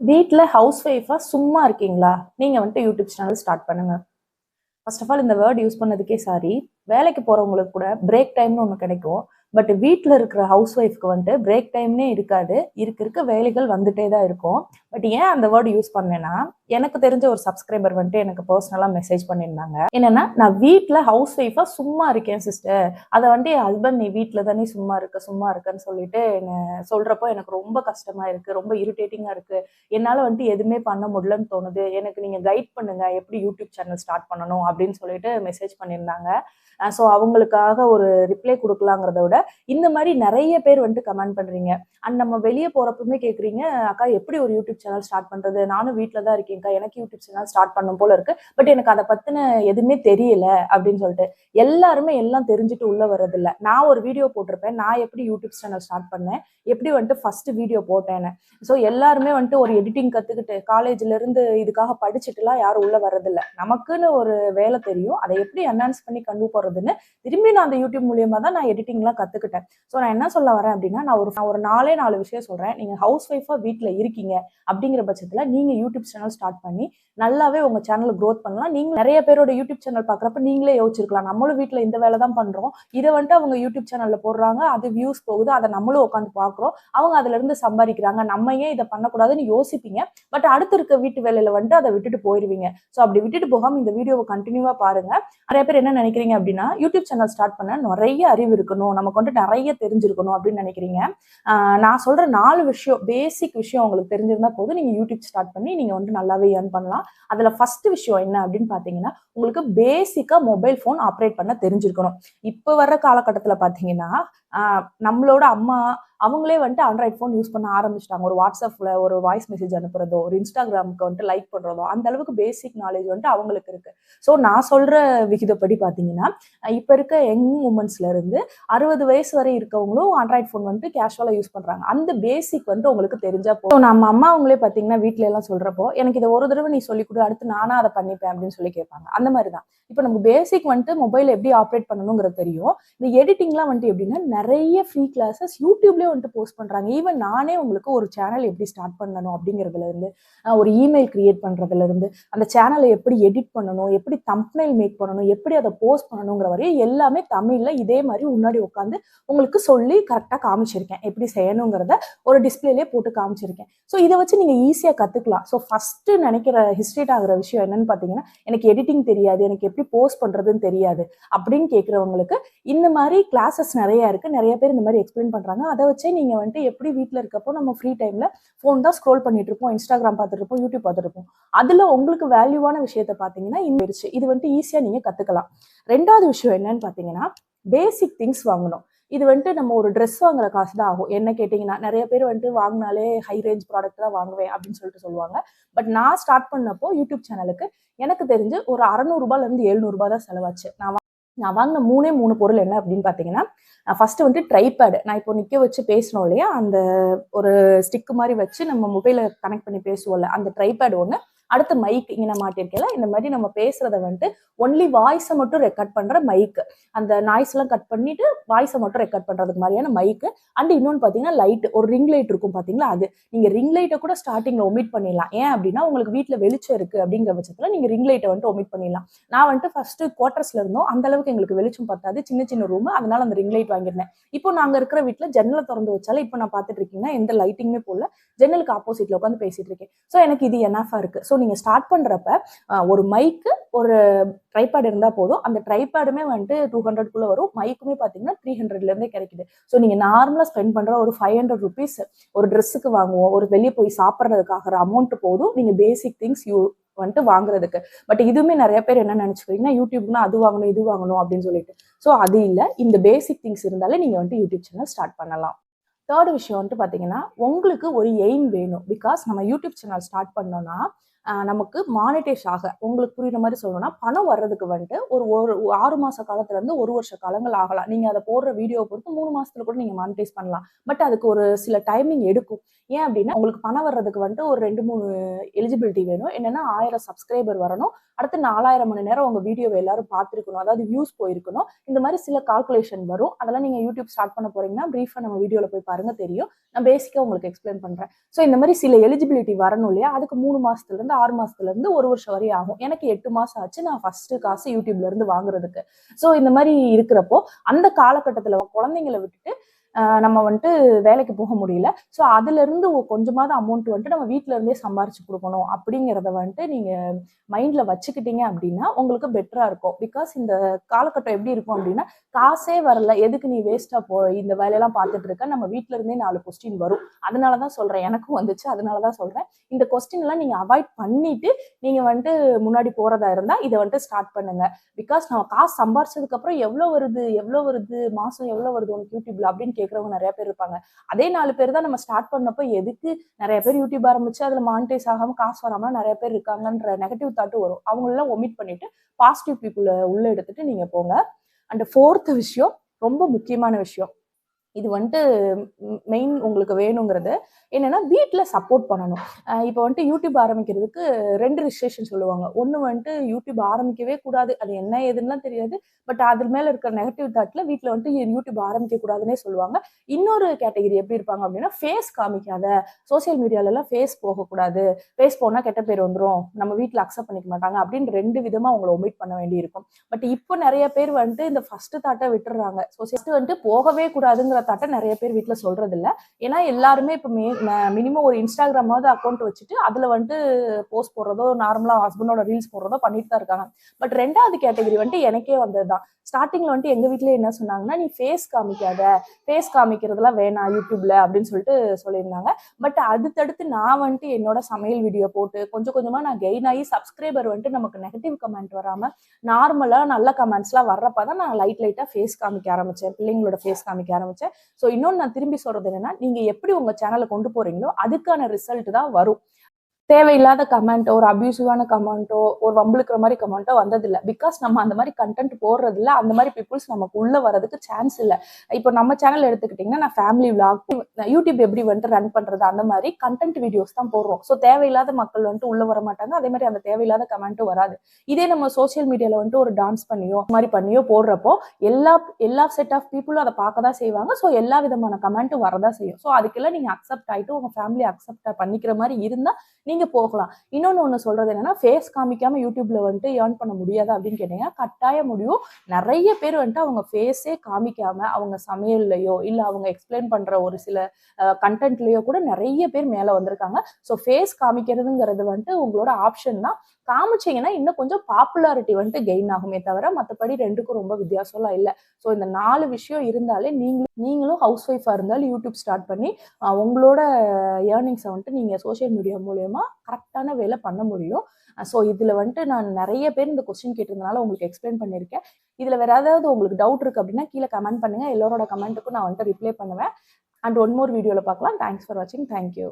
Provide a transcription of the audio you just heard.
வீட்டில் ஹவுஸ் ஒய்ஃபாக சும்மா இருக்கீங்களா? நீங்கள் வந்துட்டு யூடியூப் சேனல் ஸ்டார்ட் பண்ணுங்கள் ஃபர்ஸ்ட் ஆஃப் ஆல் இந்த வேர்ட் யூஸ் பண்ணதுக்கே சாரி வேலைக்கு போகிறவங்களுக்கு கூட பிரேக் டைம்னு ஒன்று கிடைக்கும். பட் வீட்டில் இருக்கிற ஹவுஸ் ஒய்ஃப்க்கு வந்துட்டு பிரேக் டைம்னே இருக்காது. இருக்க இருக்க வேலைகள் வந்துட்டே தான் இருக்கும். பட் ஏன் அந்த வேர்டு யூஸ் பண்ணேன்னா எனக்கு தெரிஞ்ச ஒரு சப்ஸ்கிரைபர் வந்துட்டு எனக்கு பர்சனலாக மெசேஜ் பண்ணியிருந்தாங்க. என்னன்னா நான் வீட்டில் ஹவுஸ் ஒய்ஃபாக சும்மா இருக்கேன் சிஸ்டர் அதை வந்து என் ஹஸ்பண்ட் நீ வீட்டில் தானே சும்மா இருக்க சும்மா இருக்கன்னு சொல்லிட்டு என்ன சொல்கிறப்போ எனக்கு ரொம்ப கஷ்டமாக இருக்குது ரொம்ப இரிட்டேட்டிங்காக இருக்குது என்னால் வந்துட்டு எதுவுமே பண்ண முடியலன்னு தோணுது. எனக்கு நீங்கள் கைட் பண்ணுங்க எப்படி யூடியூப் சேனல் ஸ்டார்ட் பண்ணணும் அப்படின்னு சொல்லிட்டு மெசேஜ் பண்ணியிருந்தாங்க. ஸோ அவங்களுக்காக ஒரு ரிப்ளை கொடுக்கலாங்கிறத விட இந்த மாதிரி நிறைய பேர் வந்துட்டு கமெண்ட் பண்ணுறீங்க அண்ட் நம்ம வெளியே போகிறப்பவுமே கேட்குறீங்க அக்கா எப்படி ஒரு யூடியூப் சேனல் ஸ்டார்ட் பண்ணுறது நானும் வீட்டில் தான் இருக்கேன்க்கா. எனக்கு யூடியூப் சேனல் ஸ்டார்ட் பண்ணும் போல இருக்கு. பட் எனக்கு அதை பற்றின எதுவுமே தெரியல அப்படின்னு சொல்லிட்டு எல்லாருமே எல்லாம் தெரிஞ்சுட்டு உள்ள வர்றதில்ல. நான் ஒரு வீடியோ போட்டிருப்பேன். நான் எப்படி யூடியூப் சேனல் ஸ்டார்ட் பண்ணேன்? எப்படி வந்துட்டு ஃபர்ஸ்ட் வீடியோ போட்டேன்னு. ஸோ எல்லாருமே வந்துட்டு ஒரு எடிட்டிங் கற்றுக்கிட்டு காலேஜ்ல இருந்து இதுக்காக படிச்சுட்டுலாம் யாரும் உள்ள வர்றதில்ல. நமக்குன்னு ஒரு வேலை தெரியும். அதை எப்படி அனௌன்ஸ் பண்ணி கொண்டு போறதுன்னு திரும்பி நான் அந்த யூடியூப் மூலியமா தான் நான் எடிட்டிங்லாம் கத்துக்கிட்டேன். ஸோ நான் என்ன சொல்ல வரேன் அப்படின்னா நான் ஒரு நான் ஒரு நாலே நாலு விஷயம் சொல்றேன். நீங்க ஹவுஸ் ஒய்ஃபா வீட்டில் இருக்கீங்க. அப்படிங்கிற பட்சத்தில் நீங்கள் யூடியூப் சேனல் ஸ்டார்ட் பண்ணி நல்லாவே உங்கள் சேனல் க்ரோத் பண்ணலாம். நீங்கள் நிறைய பேரோட யூடியூப் சேனல் பார்க்குறப்ப நீங்களே யோசிச்சிருக்கலாம். நம்மளும் வீட்டில் இந்த வேலை தான் பண்ணுறோம் இதை வந்துட்டு அவங்க யூடியூப் சேனலில் போடுறாங்க. அது வியூஸ் போகுது. அதை நம்மளும் உட்காந்து பார்க்குறோம் அவங்க அதுலருந்து சம்பாதிக்கிறாங்க. நம்ம ஏன் இதை பண்ணக்கூடாதுன்னு யோசிப்பீங்க. பட் அடுத்து இருக்க வீட்டு வேலையில் வந்துட்டு அதை விட்டுட்டு போயிடுவீங்க ஸோ அப்படி விட்டுட்டு போகாம இந்த வீடியோவை கண்டினியூவாக பாருங்க. நிறைய பேர் என்ன நினைக்கிறீங்க அப்படின்னா யூடியூப் சேனல் ஸ்டார்ட் பண்ண நிறைய அறிவு இருக்கணும். நமக்கு வந்துட்டு நிறைய தெரிஞ்சிருக்கணும் அப்படின்னு நினைக்கிறீங்க. நான் சொல்கிற நாலு விஷயம் பேசிக் விஷயம் உங்களுக்கு தெரிஞ்சிருந்தா போதும் நீங்க யூடியூப் ஸ்டார்ட் பண்ணி நீங்க வந்து நல்லாவே ஏர்ன் பண்ணலாம். அதுல ஃபர்ஸ்ட் விஷயம் என்ன அப்படின்னு பாத்தீங்கன்னா உங்களுக்கு பேசிக்கா மொபைல் ஃபோன் ஆப்ரேட் பண்ண தெரிஞ்சிருக்கணும். இப்போ வர்ற காலகட்டத்துல பாத்தீங்கன்னா நம்மளோட அம்மா அவங்களே வந்துட்டு ஆண்ட்ராய்ட் ஃபோன் யூஸ் பண்ண ஆரம்பிச்சிட்டாங்க. ஒரு வாட்ஸ்அப்ல ஒரு வாய்ஸ் மெசேஜ் அனுப்புறதோ ஒரு இன்ஸ்டாகிராமுக்கு வந்துட்டு லைக் பண்றதோ அந்த அளவுக்கு பேசிக் நாலேஜ் வந்துட்டு அவங்களுக்கு இருக்கு. ஸோ நான் சொல்ற விகிதப்படி பாத்தீங்கன்னா இப்போ இப்ப இருக்க யங் உமன்ஸ்ல இருந்து அறுபது வயசு வரை இருக்கவங்களும் ஆண்ட்ராய்ட் ஃபோன் வந்துட்டு கேஷுவலா யூஸ் பண்றாங்க. அந்த பேசிக் வந்துட்டு உங்களுக்கு தெரிஞ்சா போதும் நம்ம அம்மா அவங்களே பாத்தீங்கன்னா வீட்ல எல்லாம் சொல்றப்போ எனக்கு இதை ஒரு தடவை நீ சொல்லி கொடு அடுத்து நானா அதை பண்ணிப்பேன் அப்படின்னு சொல்லி கேட்பாங்க. அந்த மாதிரி தான். இப்போ நமக்கு பேசிக் வந்துட்டு மொபைல் எப்படி ஆப்ரேட் பண்ணணுங்கிறது தெரியும். இந்த எடிட்டிங்லாம் வந்துட்டு எப்படின்னா நிறைய ஃப்ரீ கிளாஸஸ் யூடியூப்லேயே வந்துட்டு போஸ்ட் பண்ணுறாங்க ஈவன் நானே உங்களுக்கு ஒரு சேனல் எப்படி ஸ்டார்ட் பண்ணணும் அப்படிங்கிறதுலேருந்து ஒரு இமெயில் கிரியேட் பண்ணுறதுல இருந்து அந்த சேனலை எப்படி எடிட் பண்ணணும் எப்படி தம்ப்னைல் மேக் பண்ணணும் எப்படி அதை போஸ்ட் பண்ணணுங்கிற வரையும் எல்லாமே தமிழில் இதே மாதிரி முன்னாடி உட்காந்து உங்களுக்கு சொல்லி கரெக்டாக காமிச்சிருக்கேன். எப்படி செய்யணுங்கிறத ஒரு டிஸ்பிளேலே போட்டு காமிச்சிருக்கேன். ஸோ இதை வச்சு நீங்கள் ஈஸியாக கற்றுக்கலாம் ஸோ ஃபஸ்ட்டு நினைக்கிற ஹிஸ்ட்ரேட் ஆகிற விஷயம் என்னன்னு பார்த்தீங்கன்னா எனக்கு எடிட்டிங் தெரியாது எனக்கு எப்படி போஸ்ட் பண்ணுறதுன்னு தெரியாது அப்படின்னு கேட்குறவங்களுக்கு இந்த மாதிரி கிளாஸஸ் நிறையா இருக்குது நிறைய பேர் இந்த மாதிரி எக்ஸ்பிளைன் பண்ணுறாங்க அதை வச்சே நீங்கள் வந்துட்டு எப்படி வீட்டில் இருக்கப்போ நம்ம ஃப்ரீ டைமில் ஃபோன் தான் ஸ்க்ரோல் பண்ணிட்டு இருப்போம் இன்ஸ்டாகிராம் பார்த்துட்டு இருப்போம் யூடியூப் பார்த்துட்டு இருப்போம். அதில் உங்களுக்கு வேல்யூவான விஷயத்த பார்த்தீங்கன்னா இந்த இது வந்துட்டு ஈஸியாக நீங்கள் கற்றுக்கலாம் ரெண்டாவது விஷயம் என்னன்னு பார்த்தீங்கன்னா பேசிக் திங்ஸ் வாங்கணும். இது வந்துட்டு நம்ம ஒரு ட்ரெஸ் வாங்குற காசு தான் ஆகும். என்ன கேட்டிங்கன்னா நிறைய பேர் வந்துட்டு வாங்கினாலே ஹை ரேஞ்ச் ப்ராடக்ட் தான் வாங்குவேன் அப்படின்னு சொல்லிட்டு சொல்லுவாங்க. பட் நான் ஸ்டார்ட் பண்ணப்போ யூடியூப் சேனலுக்கு எனக்கு தெரிஞ்சு ஒரு அறநூறுபாலேருந்து எழுநூறுபா தான் செலவாச்சு. நான் நான் வாங்கின மூணே மூணு பொருள் என்ன அப்படின்னு பார்த்தீங்கன்னா ஃபர்ஸ்ட் வந்துட்டு ட்ரைபேடு நான் இப்போ நிற்க வச்சு பேசணும் இல்லையா? அந்த ஒரு ஸ்டிக் மாதிரி வச்சு நம்ம மொபைலை கனெக்ட் பண்ணி பேசுவோம்ல அந்த ட்ரைபேட் ஒன்று அடுத்து மைக் இங்கே நான் மாட்டிருக்கேன்ல இந்த மாதிரி நம்ம பேசுறத வந்துட்டு ஒன்லி வாய்ஸை மட்டும் ரெக்கார்ட் பண்ற மைக் அந்த நாய்ஸ் எல்லாம் கட் பண்ணிட்டு வாய்ஸை மட்டும் ரெக்கார்ட் பண்றதுக்கு மாதிரியான மைக்கு அண்ட் இன்னொன்று பார்த்தீங்கன்னா லைட் ஒரு ரிங் லைட் இருக்கும் பார்த்தீங்களா அது. நீங்க ரிங் லைட்டை கூட ஸ்டார்டிங்ல ஒமிட் பண்ணிடலாம். ஏன் அப்படின்னா உங்களுக்கு வீட்டில் வெளிச்சம் இருக்கு அப்படிங்கிற பட்சத்தில் நீங்க ரிங் லைட்டை வந்துட்டு ஒமிட் பண்ணிடலாம். நான் வந்துட்டு ஃபர்ஸ்ட் குவார்டர்ஸ்ல இருந்தோம். அந்த அளவுக்கு எங்களுக்கு வெளிச்சம் பார்த்தாது சின்ன சின்ன ரூம் அதனால அந்த ரிங் லைட் வாங்கியிருந்தேன். இப்போ நாங்க இருக்கிற வீட்டில் ஜன்னலை திறந்து வச்சாலும் இப்போ நான் பார்த்துட்டு இருக்கீங்கன்னா எந்த லைட்டிங்குமே போடல. ஜன்னலுக்கு ஆப்போசிட்ல உட்காந்து பேசிட்டு இருக்கேன். ஸோ எனக்கு இது என்எஃபா இருக்கு. ஸோ ஸோ நீங்கள் ஸ்டார்ட் பண்ணுறப்ப ஒரு மைக்கு ஒரு ட்ரைபேட் இருந்தால் போதும். அந்த ட்ரைபேடுமே வந்துட்டு டூ ஹண்ட்ரட்குள்ளே வரும். மைக்குமே பார்த்தீங்கன்னா த்ரீ ஹண்ட்ரட்லேருந்தே கிடைக்குது. ஸோ நீங்கள் நார்மலாக ஸ்பெண்ட் பண்ணுற ஒரு ஃபைவ் ஹண்ட்ரட் ருபீஸ் ஒரு ட்ரெஸ்ஸுக்கு வாங்குவோம். ஒரு வெளியே போய் சாப்பிட்றதுக்காகிற அமௌண்ட் போதும். நீங்கள் பேசிக் திங்ஸ் யூ வந்துட்டு வாங்குறதுக்கு. பட் இதுவுமே நிறைய பேர் என்ன நினச்சிக்கிறீங்கன்னா யூடியூப்னா அது வாங்கணும் இது வாங்கணும் அப்படின்னு சொல்லிட்டு. ஸோ அது இல்லை. இந்த பேசிக் திங்ஸ் இருந்தாலே நீங்கள் வந்துட்டு யூடியூப் சேனல் ஸ்டார்ட் பண்ணலாம். தேர்ட் விஷயம் வந்துட்டு பார்த்தீங்கன்னா உங்களுக்கு ஒரு எய்ம் வேணும். பிகாஸ் நம்ம யூடியூப் சேனல் ஸ்டார்ட் பண்ணோம்னா நமக்கு மானிட்டைஸ் ஆக உங்களுக்கு புரியுற மாதிரி சொல்லணும்னா பணம் வர்றதுக்கு வந்துட்டு ஒரு ஒரு ஆறு மாச காலத்துல இருந்து ஒரு வருஷ காலங்கள் ஆகலாம். நீங்க அதை போடுற வீடியோ பொறுத்து மூணு மாசத்துல கூட நீங்க மானிட்டைஸ் பண்ணலாம். பட் அதுக்கு ஒரு சில டைமிங் எடுக்கும். ஏன் அப்படின்னா உங்களுக்கு பணம் வர்றதுக்கு வந்துட்டு ஒரு ரெண்டு மூணு எலிஜிபிலிட்டி வேணும். என்னன்னா ஆயிரம் சப்ஸ்கிரைபர் வரணும். அடுத்து நாலாயிரம் மணி நேரம் உங்க வீடியோவை எல்லாரும் பார்த்துருக்கணும். அதாவது வியூஸ் போயிருக்கணும். இந்த மாதிரி சில கால்குலேஷன் வரும். அதெல்லாம் நீங்க யூடியூப் ஸ்டார்ட் பண்ண போறீங்கன்னா பிரீஃபா நம்ம வீடியோல போய் பாருங்க தெரியும். நான் பேசிக்கா உங்களுக்கு எக்ஸ்பிளைன் பண்றேன். ஸோ இந்த மாதிரி சில எலிஜிபிலிட்டி வரணும் இல்லையா? அதுக்கு மூணு மாசத்துல வந்து ஆறு மாசத்துல இருந்து ஒரு வருஷம் வரையும் ஆகும். எனக்கு எட்டு மாசம் ஆச்சு நான் ஃபர்ஸ்ட் காசு யூடியூப்ல இருந்து வாங்குறதுக்கு. ஸோ இந்த மாதிரி இருக்கிறப்போ அந்த காலகட்டத்துல குழந்தைங்களை விட்டுட்டு நம்ம வந்துட்டு வேலைக்கு போக முடியல. ஸோ அதுலேருந்து கொஞ்சமாவது அமௌண்ட் வந்துட்டு நம்ம வீட்டில இருந்தே சம்பாரிச்சு கொடுக்கணும் அப்படிங்கிறத வந்துட்டு நீங்கள் மைண்டில் வச்சுக்கிட்டீங்க அப்படின்னா உங்களுக்கு பெட்டராக இருக்கும். பிகாஸ் இந்த காலகட்டம் எப்படி இருக்கும் அப்படின்னா காசே வரல. எதுக்கு நீ வேஸ்ட்டாக போ இந்த வேலையெல்லாம் பார்த்துட்டு இருக்க நம்ம வீட்டில இருந்தே நாலு கொஸ்டின் வரும். அதனால தான் சொல்கிறேன் எனக்கும் வந்துச்சு. அதனால தான் சொல்கிறேன் இந்த கொஸ்டின் எல்லாம் அவாய்ட் பண்ணிட்டு நீங்கள் வந்துட்டு முன்னாடி போகிறதா இருந்தால் இதை வந்துட்டு ஸ்டார்ட் பண்ணுங்க. பிகாஸ் நம்ம காசு சம்பாரிச்சதுக்கப்புறம் எவ்வளோ வருது? எவ்வளோ வருது? மாதம் எவ்வளோ வருது? உனக்கு யூடியூப்ல அப்படின்னு கேட்கறவங்க நிறைய பேர் இருப்பாங்க. அதே நாலு பேர் தான் நம்ம ஸ்டார்ட் பண்ணப்போ எதுக்கு நிறைய பேர் யூடியூப் ஆரம்பிச்சு அதுல மானிட்டைஸ் ஆகாம காசு வராம நிறைய பேர் இருக்காங்கன்ற நெகட்டிவ் தாட்டு வரும். அவங்களெல்லாம் ஒமிட் பண்ணிட்டு பாசிட்டிவ் பீப்புள உள்ள எடுத்துட்டு நீங்க போங்க. அண்ட் ஃபோர்த் விஷயம் ரொம்ப முக்கியமான விஷயம். இது வந்துட்டு மெயின் உங்களுக்கு வேணுங்கிறது. என்னென்னா வீட்டில் சப்போர்ட் பண்ணணும். இப்போ வந்துட்டு யூடியூப் ஆரம்பிக்கிறதுக்கு ரெண்டு ரிஸ்ட்ரிக்ஷன் சொல்லுவாங்க. ஒன்று வந்துட்டு யூடியூப் ஆரம்பிக்கவே கூடாது. அது என்ன ஏதுன்னுலாம் தெரியாது. பட் அது மேலே இருக்கிற நெகட்டிவ் தாட்டில் வீட்டில் வந்துட்டு யூடியூப் ஆரம்பிக்க கூடாதுன்னே சொல்லுவாங்க. இன்னொரு கேட்டகரி எப்படி இருப்பாங்க அப்படின்னா ஃபேஸ் காமிக்காத. சோஷியல் மீடியாலலாம் ஃபேஸ் போகக்கூடாது. ஃபேஸ் போனால் கெட்ட பேர் வந்துடும் நம்ம வீட்டில் அக்செப்ட் பண்ணிக்க மாட்டாங்க அப்படின்னு ரெண்டு விதமாக அவங்கள ஒமிட் பண்ண வேண்டியிருக்கும். பட் இப்போ நிறைய பேர் வந்துட்டு இந்த ஃபஸ்ட்டு தாட்டை விட்டுறாங்க. ஸோ ஃபர்ஸ்ட் வந்துட்டு போகவே கூடாதுங்கிற தாட்டை நிறைய பேர் வீட்டில் சொல்றது இல்ல ஏன்னா எல்லாருமே இப்போ மினிமம் ஒரு இன்ஸ்டாகிராமாவது அக்கௌண்ட் வச்சுட்டு அதில் வந்துட்டு போஸ்ட் போடுறதோ நார்மலாக ஹஸ்பண்டோட ரீல்ஸ் போடுறதோ பண்ணிட்டு தான் இருக்காங்க. பட் ரெண்டாவது கேட்டகரி வந்துட்டு எனக்கே வந்தது தான். ஸ்டார்டிங்ல வந்துட்டு எங்க வீட்ல என்ன சொன்னாங்கன்னா நீ ஃபேஸ் காமிக்காத. ஃபேஸ் காமிக்கிறதுலாம் வேணாம் யூடியூப்ல அப்படின்னு சொல்லிட்டு சொல்லியிருந்தாங்க. பட் அடுத்தடுத்து நான் வந்துட்டு என்னோட சமையல் வீடியோ போட்டு கொஞ்சம் கொஞ்சமா நான் கெயின் ஆகி சப்ஸ்கிரைபர் வந்துட்டு நமக்கு நெகட்டிவ் கமெண்ட் வராம நார்மலா நல்ல கமெண்ட்ஸ்லாம் வர்றப்ப தான் நான் லைட் லைட்டா ஃபேஸ் காமிக்க ஆரம்பிச்சேன். பிள்ளைங்களோட ஃபேஸ் காமிக்க ஆரம்பிச்சேன். ஸோ இன்னொன்று நான் திரும்பி சொல்றது என்னன்னா நீங்க எப்படி உங்க சேனலை கொண்டு போறீங்களோ அதுக்கான ரிசல்ட் தான் வரும். தேவையில்லாத கமெண்ட்டோ ஒரு அபியூசிவான கமெண்ட்டோ ஒரு வம்புழுக்கிற மாதிரி கமெண்ட்டோ வந்ததில்லை. பிகாஸ் நம்ம அந்த மாதிரி கண்டென்ட் போடுறதில்ல. அந்த மாதிரி பீப்புள்ஸ் நமக்கு உள்ள வரதுக்கு சான்ஸ் இல்லை. இப்போ நம்ம சேனல் எடுத்துக்கிட்டிங்கன்னா நான் ஃபேமிலி விளாக் யூடியூப் எப்படி வந்துட்டு ரன் பண்ணுறது அந்த மாதிரி கண்டென்ட் வீடியோஸ் தான் போடுறோம். ஸோ தேவையில்லாத மக்கள் வந்துட்டு உள்ள வர மாட்டாங்க. அதே மாதிரி அந்த தேவையில்லாத கமெண்ட்டும் வராது. இதே நம்ம சோஷியல் மீடியாவில் வந்துட்டு ஒரு டான்ஸ் பண்ணியோ இந்த மாதிரி பண்ணியோ போடுறப்போ எல்லா எல்லா செட் ஆஃப் பீப்புளும் அதை பார்க்க தான் செய்வாங்க. ஸோ எல்லா விதமான கமெண்ட்டும் வரதான் செய்யும். ஸோ அதுக்கெல்லாம் நீங்கள் அக்செப்ட் ஆகிட்டு உங்கள் ஃபேமிலி அக்செப்ட் பண்ணிக்கிற மாதிரி இருந்தால் நீங்கள் போகலாம். இன்னொன்று ஒன்று சொல்கிறது என்னென்னா ஃபேஸ் காமிக்காமல் யூடியூப்பில் வந்துட்டு ஏர்ன் பண்ண முடியாது அப்படின்னு கேட்டீங்கன்னா கட்டாய முடியும். நிறைய பேர் வந்துட்டு அவங்க ஃபேஸே காமிக்காமல் அவங்க சமையல்லையோ இல்லை அவங்க எக்ஸ்பிளைன் பண்ணுற ஒரு சில கண்டென்ட்லேயோ கூட நிறைய பேர் மேலே வந்திருக்காங்க. ஸோ ஃபேஸ் காமிக்கிறதுங்கிறது வந்துட்டு உங்களோட ஆப்ஷன் தான். காமிச்சீங்கன்னா இன்னும் கொஞ்சம் பாப்புலாரிட்டி வந்துட்டு கெயின் ஆகுமே தவிர மற்றபடி ரெண்டுக்கும் ரொம்ப வித்தியாசம்லாம் இல்லை. ஸோ இந்த நாலு விஷயம் இருந்தாலே நீங்களும் நீங்களும் ஹவுஸ் ஒய்ஃபாக இருந்தாலும் யூடியூப் ஸ்டார்ட் பண்ணி உங்களோட ஏர்னிங்ஸை வந்துட்டு நீங்கள் சோஷியல் மீடியா மூலயமா கரெக்டான வேலை பண்ண முடியும். ஸோ இதில் வந்துட்டு நான் நிறைய பேர் இந்த கொஸ்டின் கேட்டிருந்தனால உங்களுக்கு எக்ஸ்பிளைன் பண்ணியிருக்கேன். இதில் வேற ஏதாவது உங்களுக்கு டவுட் இருக்குது அப்படின்னா கீழே கமெண்ட் பண்ணுங்கள் எல்லாரோட கமெண்ட்டுக்கும் நான் வந்துட்டு ரிப்ளை பண்ணுவேன். அண்ட் ஒன் மோர் வீடியோவில் பார்க்கலாம். தேங்க்ஸ் ஃபார் வாட்சிங் தேங்க்யூ